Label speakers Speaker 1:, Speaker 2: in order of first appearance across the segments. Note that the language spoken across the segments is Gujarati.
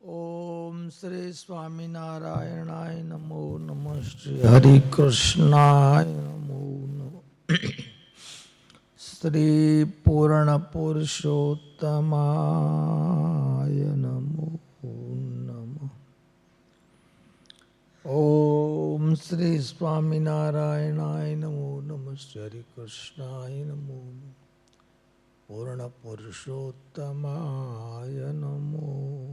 Speaker 1: ઓમ શ્રી સ્વામિનારાયણાય નમો નમ શ્રી હરિકૃષ્ણાય નમો નમઃ શ્રી પૂર્ણ પુરુષોત્તમાય નમો નમ ઓમ શ્રી સ્વામિનારાયણાય નમો નમ શ્રી હરિકૃષ્ણાય નમો નમઃ પૂર્ણ પુરુષોત્તમાય નમો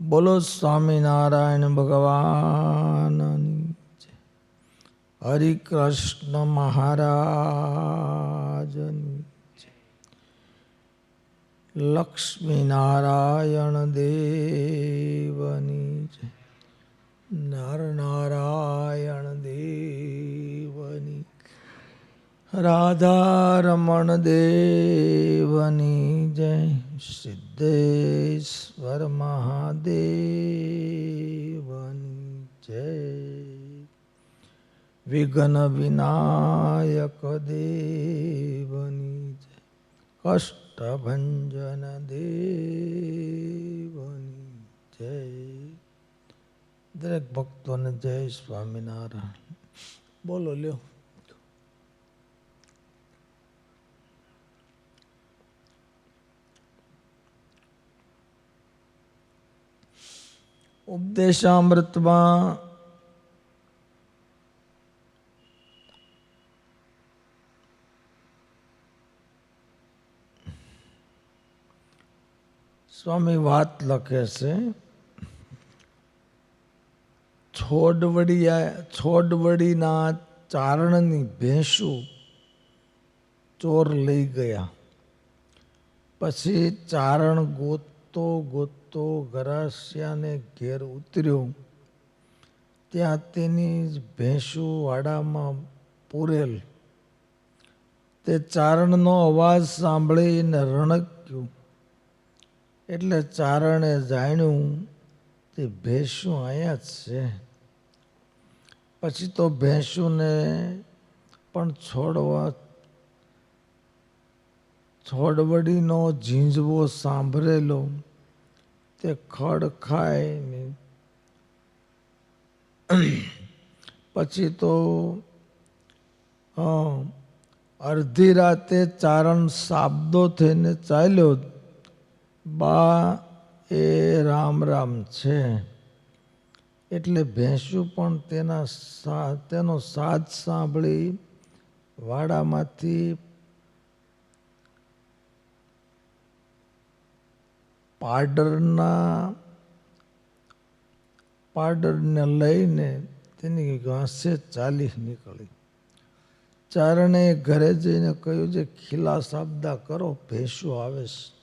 Speaker 1: બોલો સ્વામિનારાયણ ભગવાનની. હરિકૃષ્ણ મહારાજની. લક્ષ્મીનારાયણ દેવની જય. નર નારાયણ દેવની રાધારમણ દેવની જય. સિદ્ધેશ્વર મહાદેવની જય. વિઘ્ન વિનાયક દેવની જય. કષ્ટભંજન દેવની જય. દરેક ભક્તોને જય સ્વામિનારાયણ. બોલો લ્યો. ઉપદેશામૃતમાં સ્વામી વાત લખે છે છોડવડિયા છોડવડીના ચારણની ભેંસું ચોર લઈ ગયા. પછી ચારણ ગોતતો ગોતતો ગરાસિયાને ઘેર ઉતર્યો. ત્યાં તેની જ ભેંસો વાડામાં પૂરેલ. તે ચારણનો અવાજ સાંભળીને રણક્યું. એટલે ચારણે જાણ્યું, તે ભેંસું અહીંયા જ છે. પછી તો ભેંસુને પણ છોડવા, છોડવડીનો ઝીંઝવો સાંભળેલો. તે ખડ ખાય પછી તો અડધી રાતે ચારણ સાબદો થઈને ચાલ્યો, બા, એ રામ રામ છે. એટલે ભેંસું પણ તેના તેનો સાથ સાંભળી વાડામાંથી પાડરના, પાડરને લઈને તેની ઘાસે ચાલી નીકળી. ચારણે ઘરે જઈને કહ્યું છે ખીલા સાબદા કરો, ભેંસું આવે છે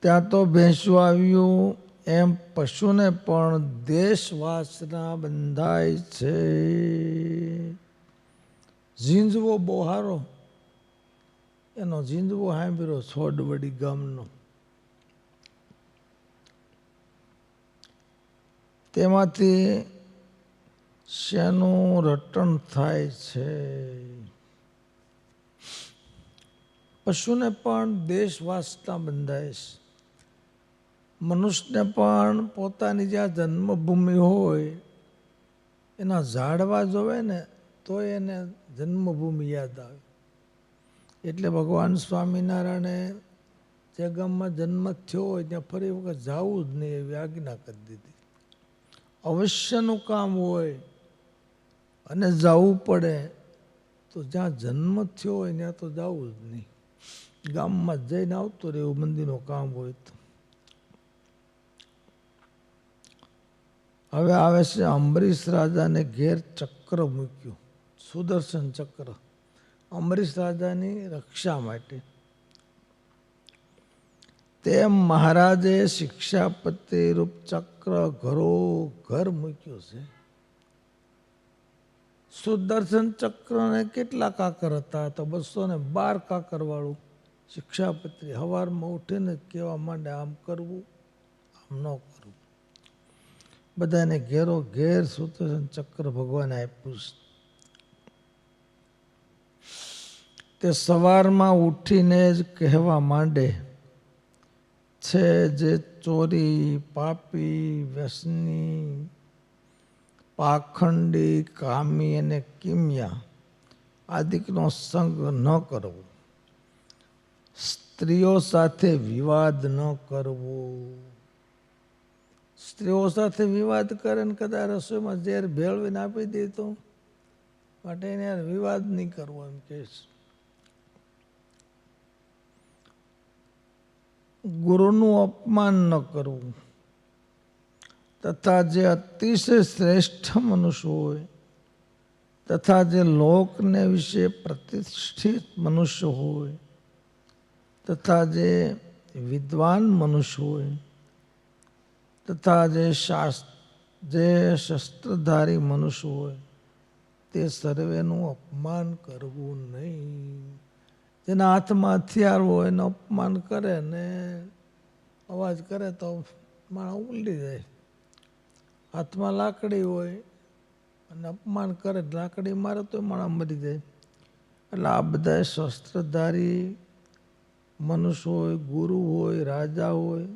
Speaker 1: ત્યાં તો ભેંસું આવ્યું, એમ પશુને પણ દેશવાસના બંધાય છે. ઝીંઝવો બોહારો. એનો ઝીંઝવો સાંભળ્યો, છોડવડી ગામનો. તેમાંથી શેનું રટણ થાય છે? પશુને પણ દેશવાસતા બંધાય છે મનુષ્યને પણ પોતાની જ્યાં જન્મભૂમિ હોય, એના ઝાડવા જોવે ને, તો એને જન્મભૂમિ યાદ આવે. એટલે ભગવાન સ્વામિનારાયણે જે ગામમાં જન્મ થયો હોય, ત્યાં ફરી વખત જવું જ નહીં એવી આજ્ઞા કરી દીધી. અવશ્યનું કામ હોય અને જવું પડે, તો જ્યાં જન્મ થયો હોય ત્યાં તો જવું જ નહીં. ગામમાં જઈને આવતો રહેવું મંદિરનું કામ હોય તો. હવે આવે છે અંબરીશ રાજાને ઘેર ચક્ર મૂક્યું, સુદર્શન ચક્ર. અંબરીશ રાજાની રક્ષા માટે. તેમ મહારાજે શિક્ષાપતિ રૂપ ચક્ર ઘરો ઘર મૂક્યું છે. સુદર્શન ચક્રને કેટલા કાકર હતા? તો બસો ને બાર કાકર વાળું શિક્ષાપત્રી હવારમાં ઉઠીને કહેવા માંડે, આમ કરવું, આમ ન કરવું. બધાને ઘેરો ઘેર સુદર્શન ચક્ર ભગવાને આપ્યું તે સવારમાં ઉઠીને જ કહેવા માંડે છે જે ચોરી, પાપી, વ્યસની, પાખંડી કામી અને કિમિયા આદિકનો સંગ ન કરવો. સ્ત્રીઓ સાથે વિવાદ ન કરવો. સ્ત્રીઓ સાથે વિવાદ કરે ને કદાચ રસોઈમાં ઝેર ભેળવીને આપી દે તો. માટે એને વિવાદ નહીં કરવો એમ કે ગુરુનું અપમાન ન કરવું. તથા જે અતિશય શ્રેષ્ઠ મનુષ્ય હોય, તથા જે લોકને વિશે પ્રતિષ્ઠિત મનુષ્ય હોય, તથા જે વિદ્વાન મનુષ્ય હોય, તથા જે શાસ્ત્ર જે શસ્ત્રધારી મનુષ્ય હોય, તે સર્વેનું અપમાન કરવું નહીં. જેના હાથમાં હથિયાર હોય એને અપમાન કરે ને અવાજ કરે તો માણસ ઉલટી જાય. હાથમાં લાકડી હોય અને અપમાન કરે લાકડી મારે તો માણસ મરી જાય. એટલે આ બધા શસ્ત્રધારી મનુષ્ય હોય, ગુરુ હોય, રાજા હોય,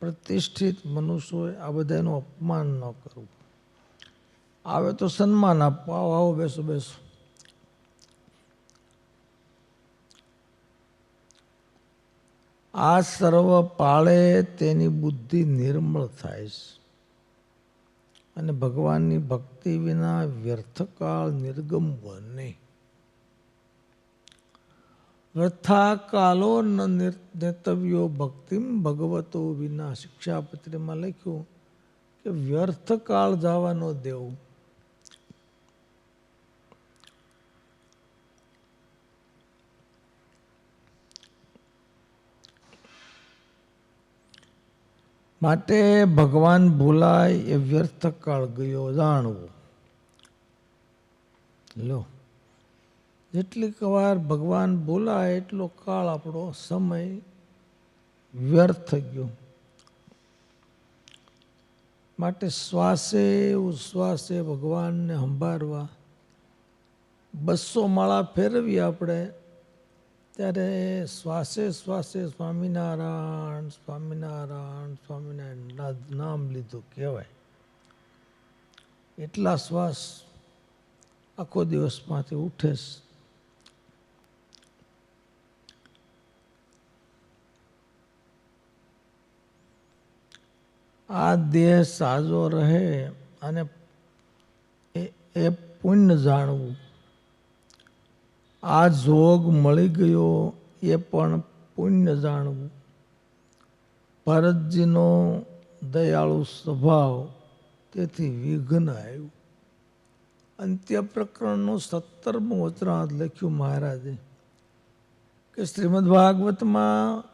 Speaker 1: પ્રતિષ્ઠિત મનુષ્ય હોય, આ બધાનું અપમાન ન કરવું. આવે તો સન્માન આપવું આવો, બેસો બેસો. આ સર્વ પાળે તેની બુદ્ધિ નિર્મળ થાય છે. અને ભગવાનની ભક્તિ વિના વ્યર્થકાળ નિર્ગમ બને. વ્યર્થા કાલો ન નેતવ્યો ભક્તિમ ભગવતો વિના શિક્ષાપત્રીમાં લખ્યું કે વ્યર્થ કાળ જવા ન દેવું માટે ભગવાન ભૂલાય એ વ્યર્થ કાળ ગયો જાણવું. લો જેટલીક વાર ભગવાન બોલાય એટલો કાળ આપણો સમય વ્યર્થ ગયો. માટે શ્વાસે, ઉશ્વાસે ભગવાનને સંભાળવા, બસો માળા ફેરવી આપણે ત્યારે શ્વાસે શ્વાસે સ્વામિનારાયણ સ્વામિનારાયણ સ્વામિનારાયણ નામ લીધું કહેવાય. એટલા શ્વાસ આખો દિવસમાંથી ઉઠે આ દેહ સાજો રહે અને એ પુણ્ય જાણવું આ જોગ મળી ગયો એ પણ પુણ્ય જાણવું. ભરતજીનો દયાળુ સ્વભાવ તેથી વિઘ્ન આવ્યું. અંત્ય પ્રકરણનું સત્તરમું વચનાથ લખ્યું મહારાજે કે શ્રીમદ ભાગવતમાં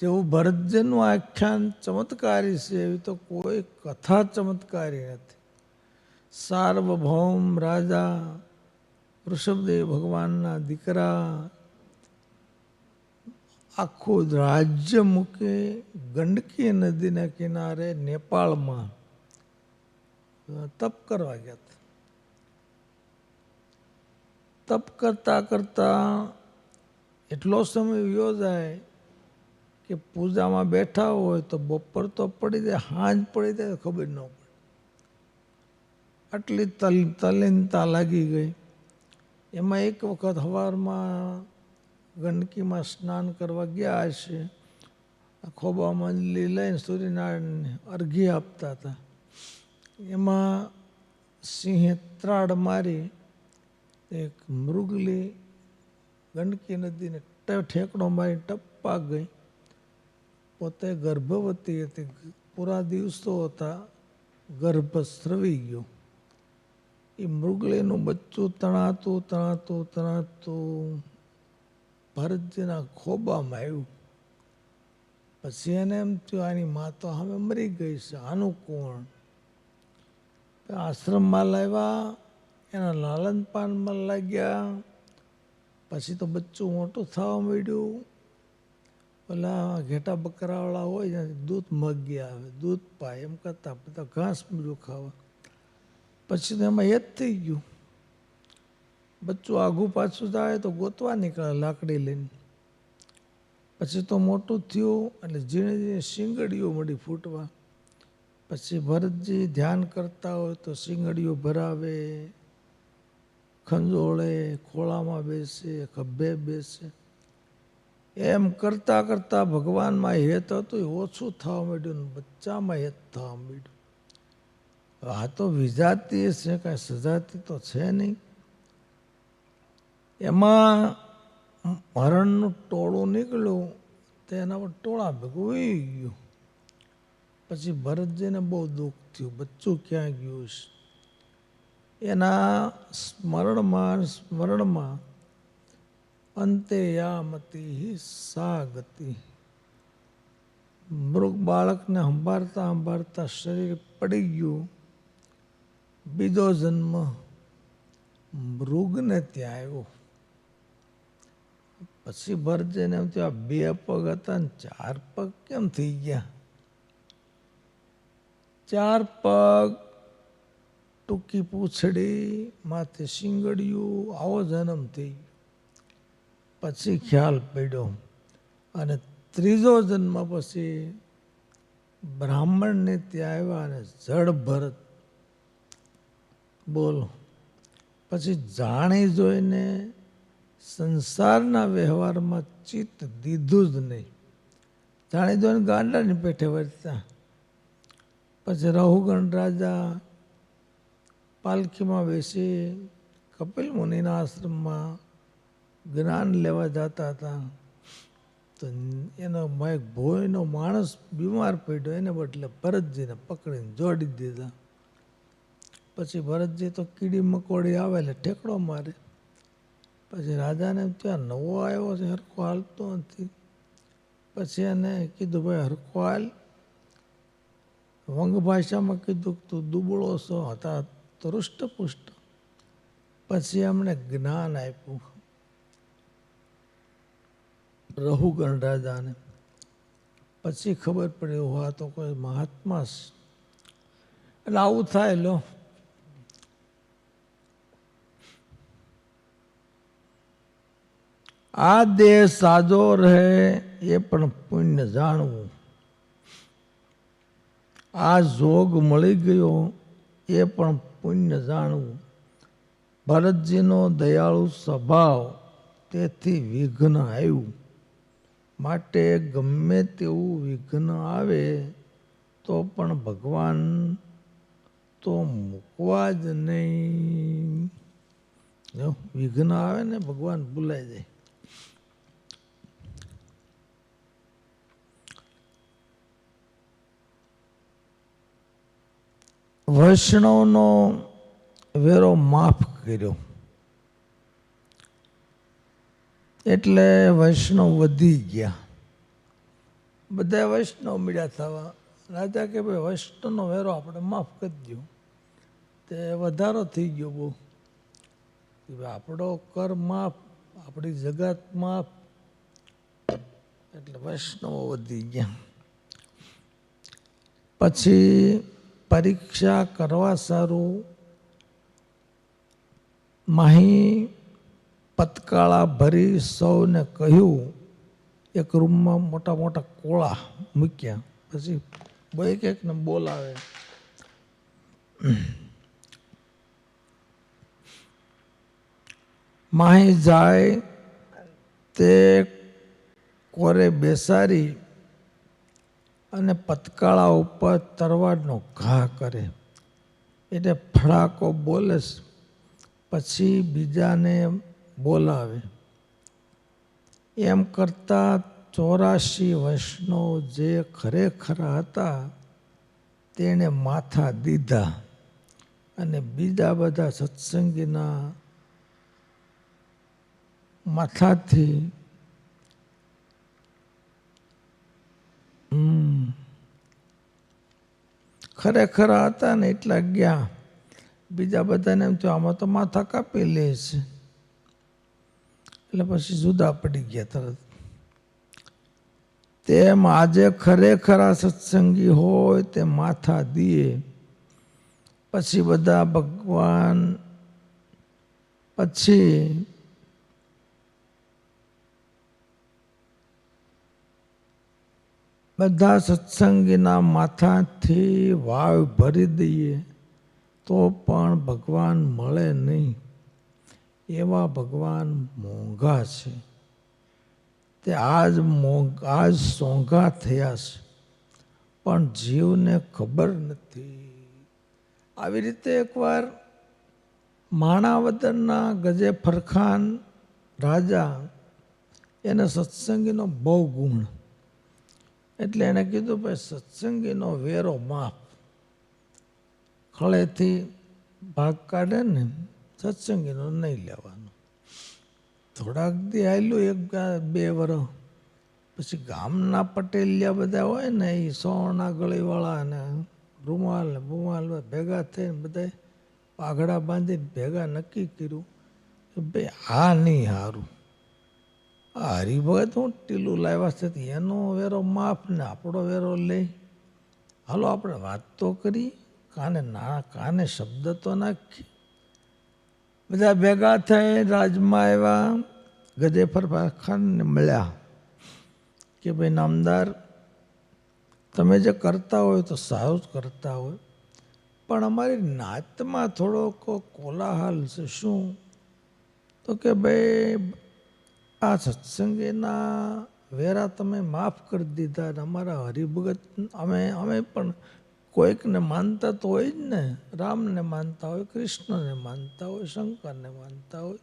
Speaker 1: જેવું ભરતજીનું આખ્યાન ચમત્કારી છે એવી તો કોઈ કથા ચમત્કારી નથી. સાર્વભૌમ રાજા વૃષભદેવ ભગવાનના દીકરા આખું રાજ્ય મૂકે ગંડકી નદીના કિનારે નેપાળમાં તપ કરવા ગયા હતા. તપ કરતા કરતા એટલો સમય વ્યો કે પૂજામાં બેઠા હોય તો બપોર તો પડી જાય, હાંજ પડી જાય ખબર ન પડે. આટલી તલ તલીનતા લાગી ગઈ. એમાં એક વખત સવારમાં ગંદકીમાં સ્નાન કરવા ગયા હશે. ખોબા મંજલી લઈને સૂર્યનારાયણને અર્ઘી આપતા હતા. એમાં સિંહે ત્રાડ મારી, એક મૃગલી ગંડકી નદીને ઠેકડો મારી ટપ્પા ગઈ. પોતે ગર્ભવતી હતી. પૂરા દિવસો હતા ગર્ભ સ્રવી ગયો. એ મૃગલેનું બચ્ચું તણાતું તણાતું તણાતું. ભરતજીના ખોબામાં આવ્યું. પછી એને એમ થયું, આની મા તો હવે મરી ગઈ છે. આનું કોણ? આશ્રમમાં લાવ્યા, એના લાલન પાનમાં લાગ્યા. પછી તો બચ્ચું મોટું થવા માંડ્યું. પેલા ઘેટા બકરાવાળા હોય દૂધ મગી આવે, દૂધ પાય, એમ કરતા બધા ઘાસ બીજું ખાવા પછી તો એમાં એ જ થઈ ગયું. બચ્ચું આઘું પાછું જાય તો ગોતવા નીકળે લાકડી લઈને. પછી તો મોટું થયું એટલે ઝીણે ઝીણે શીંગડીઓ મળી ફૂટવા. પછી ભરતજી ધ્યાન કરતા હોય તો શીંગડીઓ ભરાવે, ખંજોળે ખોળામાં બેસે, ખભે બેસે. એમ કરતાં કરતાં ભગવાનમાં હેત હતું, ઓછું થવા માંડ્યું બચ્ચામાં હેત થવા માંડ્યું. આ તો વિજાતી છે, કાંઈ સજાતી તો છે નહીં. એમાં હરણનું ટોળું નીકળ્યું તે એના પર ટોળા ભેગું વહી ગયું. પછી ભરતજીને બહુ દુઃખ થયું, બચ્ચું ક્યાં ગયું છે? એના સ્મરણમાં સ્મરણમાં અંતે યામતી સા ગતિ મૃગ બાળકને સંભાળતા સંભાળતા શરીર પડી ગયું. બીજો જન્મ મૃગને ત્યાં આવ્યો. પછી ભરજેને એમ થયું બે પગ હતા ને ચાર પગ કેમ થઈ ગયા? ચાર પગ ટૂંકી પૂંછડી, માથે શિંગડિયું, આવો જન્મ થઈ પછી ખ્યાલ પડ્યો અને ત્રીજો જન્મ પછી બ્રાહ્મણને ત્યાં આવ્યા અને જડ ભરત બોલો. પછી જાણી જોઈને સંસારના વ્યવહારમાં ચિત્ત દીધું જ નહીં. જાણી જોઈને ગાંડાની પેઠે વર્તા પછી રહુગણ રાજા પાલખીમાં બેસી કપિલ મુનિના આશ્રમમાં જ્ઞાન લેવા જતા હતા. તો એનો એક ભોયનો માણસ બીમાર પડ્યો, એને બદલે ભરતજીને પકડીને જોડી દીધા. પછી ભરતજી તો કીડી મકોડી આવે એટલે ઠેકડો મારે. પછી રાજાને ત્યાં નવો આવ્યો છે, હરખો હાલતો નથી. પછી એને કીધું, ભાઈ, હરખો હાલ. વંગ ભાષામાં કીધું તું દુબળો છો, હતા તો હૃષ્ટપુષ્ટ. પછી એમણે જ્ઞાન આપ્યું. રહુગણ રાજાને પછી ખબર પડી આ તો કોઈ મહાત્મા એટલે આવું થાય, લો. આ દેહ સાજો રહે એ પણ પુણ્ય જાણવું. આ જોગ મળી ગયો એ પણ પુણ્ય જાણવું. ભરતજીનો દયાળુ સ્વભાવ તેથી વિઘ્ન આવ્યું. માટે ગમે તેવું વિઘ્ન આવે તો પણ ભગવાન તો મૂકવા જ નહીં. વિઘ્ન આવે ને ભગવાન ભૂલાઈ જાય. વૈષ્ણવનો વેરો માફ કર્યો. એટલે વૈષ્ણવ વધી ગયા. બધા વૈષ્ણવ મળ્યા થવા. રાજા કે ભાઈ, વૈષ્ણવનો વેરો આપણે માફ કરી દો તે વધારો થઈ ગયો બહુ. આપણો કર માફ, આપણી જગત માફ. એટલે વૈષ્ણવો વધી ગયા. પછી પરીક્ષા કરવા સારું માહી પતકાળા ભરી સૌને કહ્યું, એક રૂમમાં મોટા મોટા કોળા મૂક્યા. પછી એક એકને બોલાવે માહી જાય તે કોરે બેસાડી અને પતકાળા ઉપર તરવાડનો ઘા કરે. એટલે ફડાકો બોલે પછી બીજાને બોલાવે. એમ કરતાં ચોરાશી વૈષ્ણવ જે ખરેખર હતા, તેણે માથા દીધા અને બીજા બધા સત્સંગીના માથાથી ખરેખર હતા ને એટલા ગયા. બીજા બધાને એમ થયું, આમાં તો માથા કાપી લે છે. એટલે પછી જુદા પડી ગયા તરત. તેમ આજે ખરેખર આ સત્સંગી હોય તે માથા દીએ. પછી બધા ભગવાન, પછી બધા સત્સંગીના માથાથી વાવ ભરી દઈએ, તો પણ ભગવાન મળે નહીં. એવા ભગવાન મોંઘા છે. તે આજ મોંઘ, આજ સોંઘા થયા છે. પણ જીવને ખબર નથી. આવી રીતે એકવાર માણાવદરના ગજે ફરખાન રાજા એને સત્સંગીનો બહુ ગુણ એટલે એણે કીધું, ભાઈ, સત્સંગીનો વેરો માફ. ખળેથી ભાગ કાઢે ને સત્સંગીનો નહીં લેવાનો. થોડાક દી આવેલું એક બે વરો પછી ગામના પટેલિયા બધા હોય ને એ સોના ગળીવાળા ને રૂમાલ ને બુમાલ ભેગા થઈને બધા પાઘડા બાંધીને ભેગા નક્કી કર્યું કે, ભાઈ, આ નહીં સારું આ હરિભગત હું ટીલું લાવ્યા છે, એનો વેરો માફ ને આપણો વેરો લે હાલો, આપણે વાત તો કરી, કાને ના, કાને શબ્દ તો નાખી. બધા ભેગા થઈ રાજમાં આવ્યા, ગજેફર ખાનને મળ્યા કે ભાઈ, નામદાર, તમે જે કરતા હોય તો સારું જ કરતા હોય, પણ અમારી નાતમાં થોડોક કોલાહલ છે. શું? તો કે, ભાઈ આ સત્સંગીના વેરા તમે માફ કરી દીધા અને અમારા હરિભગત અમે અમે પણ કોઈકને માનતા તો હોય જ ને. રામને માનતા હોય, કૃષ્ણને માનતા હોય, શંકરને માનતા હોય.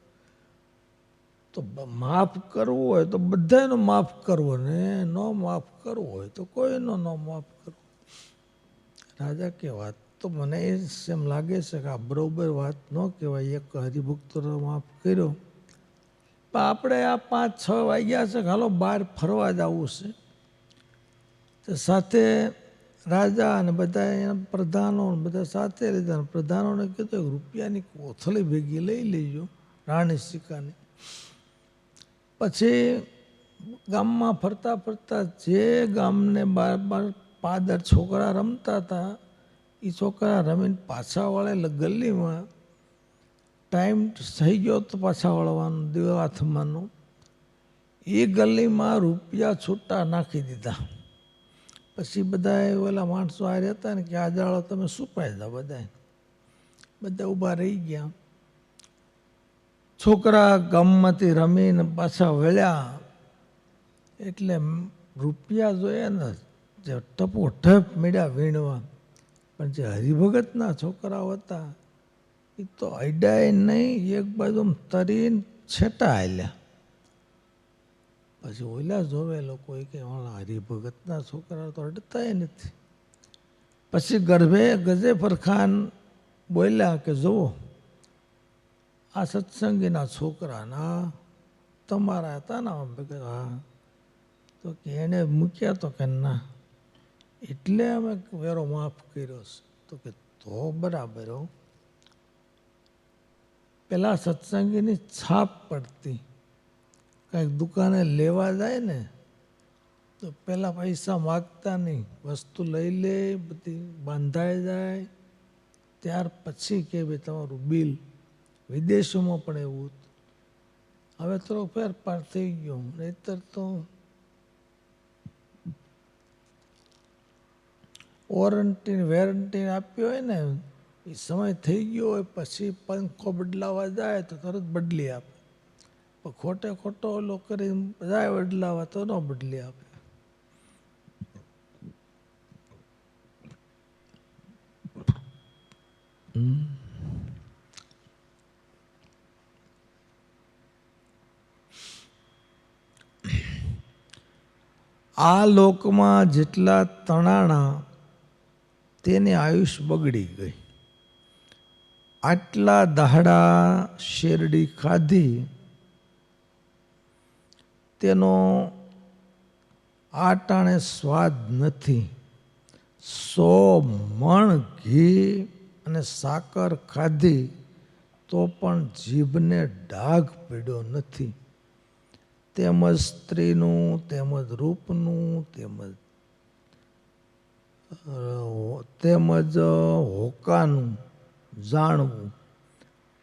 Speaker 1: તો માફ કરવું હોય તો બધાનો માફ કરવો ને. ન માફ કરવું હોય તો કોઈનો ન માફ કરવો. રાજા કે વાત તો મને એમ લાગે છે કે આ બરોબર વાત ન કહેવાય. એક હરિભક્તોનો માફ કર્યો. આપણે આ પાંચ છ વાગ્યા છે હાલો બહાર ફરવા જવું છે. તો સાથે રાજા અને બધા એના પ્રધાનો બધા સાથે લીધા પ્રધાનોને કીધું એક રૂપિયાની કોથળી ભેગી લઈ લેજો રાણી સિક્કાની. પછી ગામમાં ફરતા ફરતા જે ગામને બાર બાર પાદર છોકરા રમતા હતા એ છોકરા રમીને પાછા વળે ગલીમાં ટાઈમ થઈ ગયો તો પાછા વળવાનો દિવાથમાંનો એ ગલીમાં રૂપિયા છૂટા નાખી દીધા. પછી બધા ઓલા માણસો આ રહેતા ને કે આ જાળો તમે સુપાઈ જાઓ બધા બધા ઊભા રહી ગયા. છોકરા ગામમાંથી રમીને પાછા વળ્યા. એટલે રૂપિયા જોઈએ ને, જે ટપો ઠપ મળ્યા વીણવા. પણ જે હરિભગતના છોકરાઓ હતા એ તો અડાય નહીં એક બાજુ તરીને છેટા હાલ્યા. પછી ઓલા જોવે લોકો કે હરિભગતના છોકરા તો અડતા નથી. પછી ગર્ભે ગજેફર ખાન બોલ્યા કે, જુઓ, આ સત્સંગીના છોકરાના તમારા હતા ને હા. તો કે એને મૂક્યા તો કે, ના. એટલે અમે વેરો માફ કર્યો છે. તો કે, તો બરાબર હો. પેલા સત્સંગીની છાપ પડતી. કંઈક દુકાને લેવા જાય ને, તો પહેલાં પૈસા માગતા નહીં. વસ્તુ લઈ લે, બધી બાંધાઈ જાય. ત્યાર પછી કે ભાઈ તમારું બિલ વિદેશોમાં પણ એવું હતું. હવે થોડો ફેરફાર થઈ ગયો. નહીતર તો વોરંટી વેરંટી આપી હોય ને એ સમય થઈ ગયો હોય પછી પંખો બદલાવા જાય તો તરત બદલી આપે. પણ ખોટે ખોટો ઓલો કરી જાય બદલાવા તો ન બદલી આપે. આ લોકમાં જેટલા તણાણા તેની આયુષ બગડી ગઈ. આટલા દહાડા શેરડી ખાધી, તેનો આટાણે સ્વાદ નથી. સો મણ ઘી અને સાકર ખાધી તો પણ જીભને ડાઘ પીડ્યો નથી. તેમજ સ્ત્રીનું, તેમજ રૂપનું, તેમજ તેમજ હોકાનું જાણવું.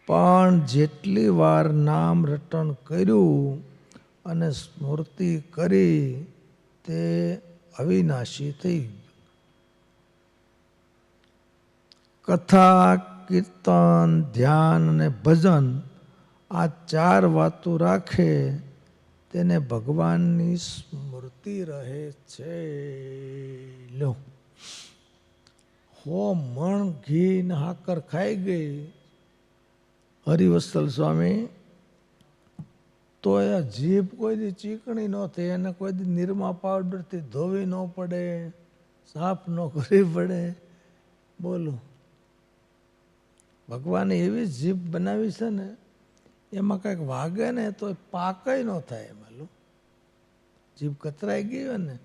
Speaker 1: પણ જેટલી વાર નામ રટણ કર્યું અને સ્મૃતિ કરી, તે અવિનાશી થઈ કથા, કીર્તન, ધ્યાન અને ભજન આ ચાર વાતો રાખે, તેને ભગવાનની સ્મૃતિ રહે છે. લો. હો મણ ઘી ને હાકર ખાઈ ગઈ. હરિવસ્તલ સ્વામી તો એ જીભ કોઈ ચીકણી ન થઈ એને કોઈ નિરમા પાવડરથી ધોવી ન પડે, સાફ ન કરવી પડે. બોલો. ભગવાને એવી જીભ બનાવી છે ને, એમાં કંઈક વાગે ને તો પાકય ન થાય એમાં જીભ કતરાઈ ગઈ હોય ને,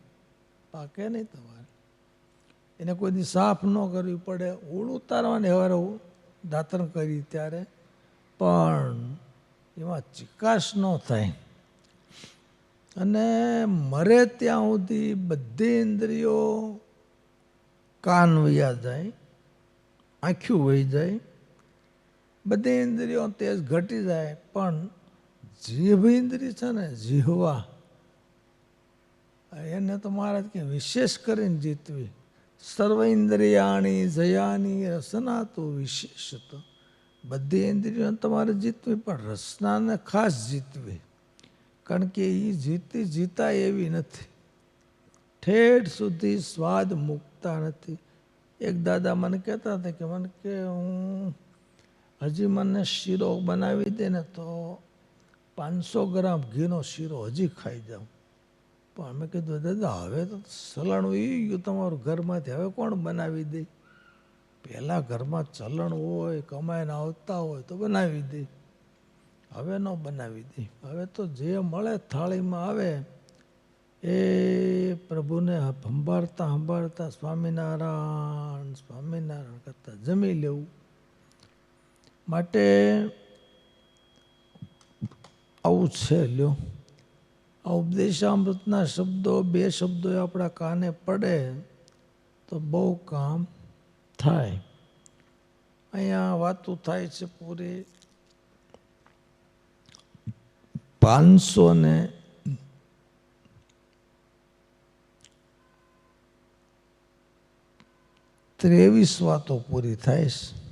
Speaker 1: પાકે નહીં તમારે. એને કોઈ દી સાફ ન કરવી પડે. ઉળ ઉતારવાની હવે દાંતણ કરી ત્યારે. પણ એમાં ચિકાશ ન થાય. અને મરે ત્યાં સુધી બધી ઇન્દ્રિયો કાન વયા જાય આંખ્યું વહી જાય. બધી ઇન્દ્રિયો તેજ ઘટી જાય, પણ જીભ ઇન્દ્રિય છે ને, જીહવા. એને તો મહારાજ કે વિશેષ કરીને જીતવી. સર્વ ઇન્દ્રિયાણી જયાની રસના તો વિશેષ તો બધી ઇન્દ્રિયો તમારે જીતવી પણ રસનાને ખાસ જીતવી કારણ કે એ જીતી જીતા એવી નથી ઠેઠ સુધી સ્વાદ મૂકતા નથી એક દાદા મને કહેતા હતા કે મને કે હું હજી મને શીરો બનાવી દે ને તો પાંચસો ગ્રામ ઘીનો શીરો હજી ખાઈ જાઉં પણ અમે કીધું, દાદા, હવે તો સલણ એ ગયું તમારું ઘરમાંથી. હવે કોણ બનાવી દે? પહેલાં ઘરમાં ચલણ હોય, કમાઈને આવતા હોય તો બનાવી દે. હવે ન બનાવી દે. હવે તો જે મળે થાળીમાં આવે, એ પ્રભુને સંભાળતા સંભાળતા સ્વામિનારાયણ સ્વામિનારાયણ કરતાં જમી લેવું. માટે આવું છે લ્યો. આ ઉપદેશામૃતના શબ્દો, બે શબ્દો આપણા કાને પડે તો બહુ કામ થાય. અહીંયા વાતો થાય છે પૂરી. પાંચસો ને ત્રેવીસ વાતો પૂરી થાય છે.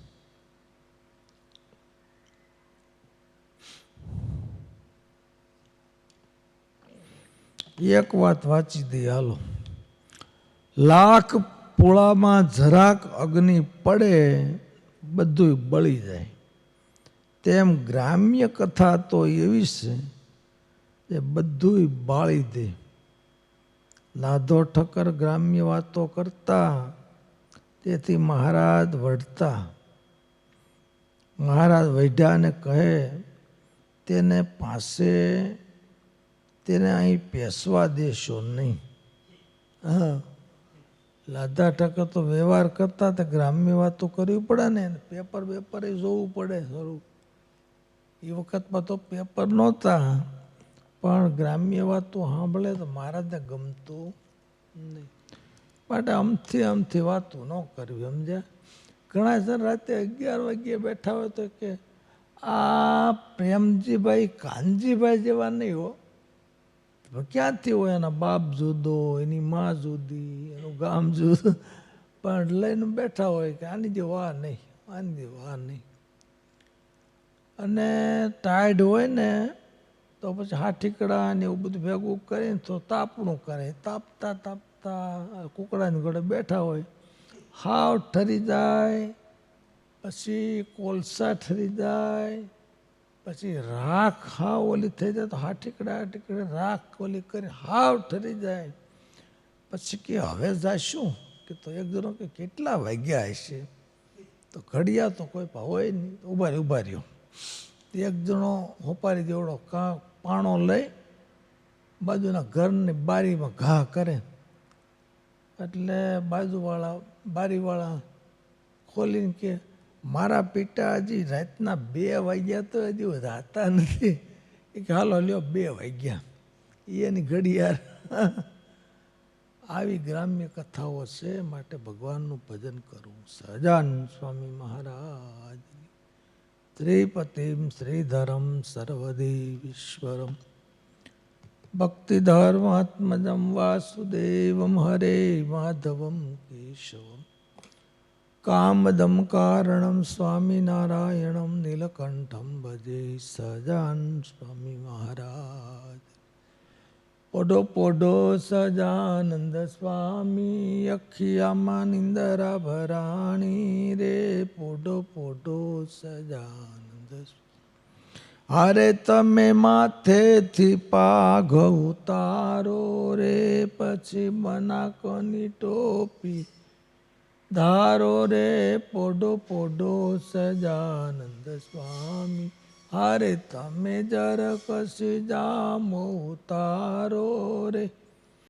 Speaker 1: એક વાત વાંચી દઈએ, હાલો. લાખ પોળામાં જરાક અગ્નિ પડે બધું બળી જાય. તેમ ગ્રામ્ય કથા તો એવી છે એ બધું બાળી દે. લાધો ઠક્કર ગ્રામ્ય વાતો કરતા, તેથી મહારાજ વઢતા. મહારાજ વૈઢાને કહે, તેને પાસે તેને અહીં પેસવા દેશો નહીં. હા. લાધા ટકા તો વ્યવહાર કરતા તો ગ્રામ્ય વાતો કરવી પડે ને પેપર વેપર એ જોવું પડે થોડું એ વખતમાં તો પેપર નહોતા, પણ ગ્રામ્ય વાતો સાંભળે તો મહારાજને ગમતું નહીં. માટે અમથી અમથી વાતો ન કરવી, સમજ્યા? ઘણા જણ રાતે અગિયાર વાગ્યે બેઠા હોય તો કે, આ પ્રેમજીભાઈ, કાનજીભાઈ જેવા નહીં હો. ક્યાંથી હોય? એના બાપ જુદો, એની મા જુદી, એનું ગામ જુદું. પણ લઈને બેઠા હોય કે આની જે વા નહીં, આની જે વા નહીં. અને ટાઈડ હોય ને, તો પછી હાથીકડા ને એવું બધું ભેગું કરીને તો તાપણું કરે. તાપતા તાપતા કુકડાની ઘોડે બેઠા હોય, હાવ ઠરી જાય, પછી કોલસા ઠરી જાય પછી રાખ હાવ ઓલી થઈ જાય તો હા ઠીકડા, ઠીકડે, રાખ ઓલી કરી હાવ ઠરી જાય. પછી કે હવે જાશું? કે તો એક જણો કે કેટલા વાગ્યા હશે? તો ઘડિયા તો કોઈ હોય નહીં. ઊભા રહ્યો ઊભા રહ્યો. એક જણો હોપારી જેવડો કા પાણો લઈ બાજુના ઘરની બારીમાં ઘા કરે. એટલે બાજુવાળા, બારીવાળા ખોલીને કે મારા પિતા હજી રાતના બે વાગ્યા તો હજી હતા નથી. કે, હાલો, લ્યો, બે વાગ્યા. એની ઘડિયાળ. આવી ગ્રામ્ય કથાઓ છે, માટે ભગવાનનું ભજન કરવું સહજાન સ્વામી મહારાજ. ત્રિપતિમ શ્રીધરમ સર્વદેવીશ્વરમ ભક્તિધર્માત્મજમ વાસુદેવમ હરે માધવમ કેશવમ. કામદમ કારણમ સ્વામિનારાયણમ નીલકંઠમ ભજે સજાન સ્વામી મહારાજ પોડો પોઢો સજાનંદ સ્વામી અખિયામાં નિંદરા ભરાણી રે પોઢો પોઢો સજાનંદ. હારે તમે માથેથી પાઘ ઉતારો રે પછી બનાકોની ટોપી ધારો રે પોડો પોડો સજાનંદ સ્વામી. અરે તમે જર કશી જામો તારો રે.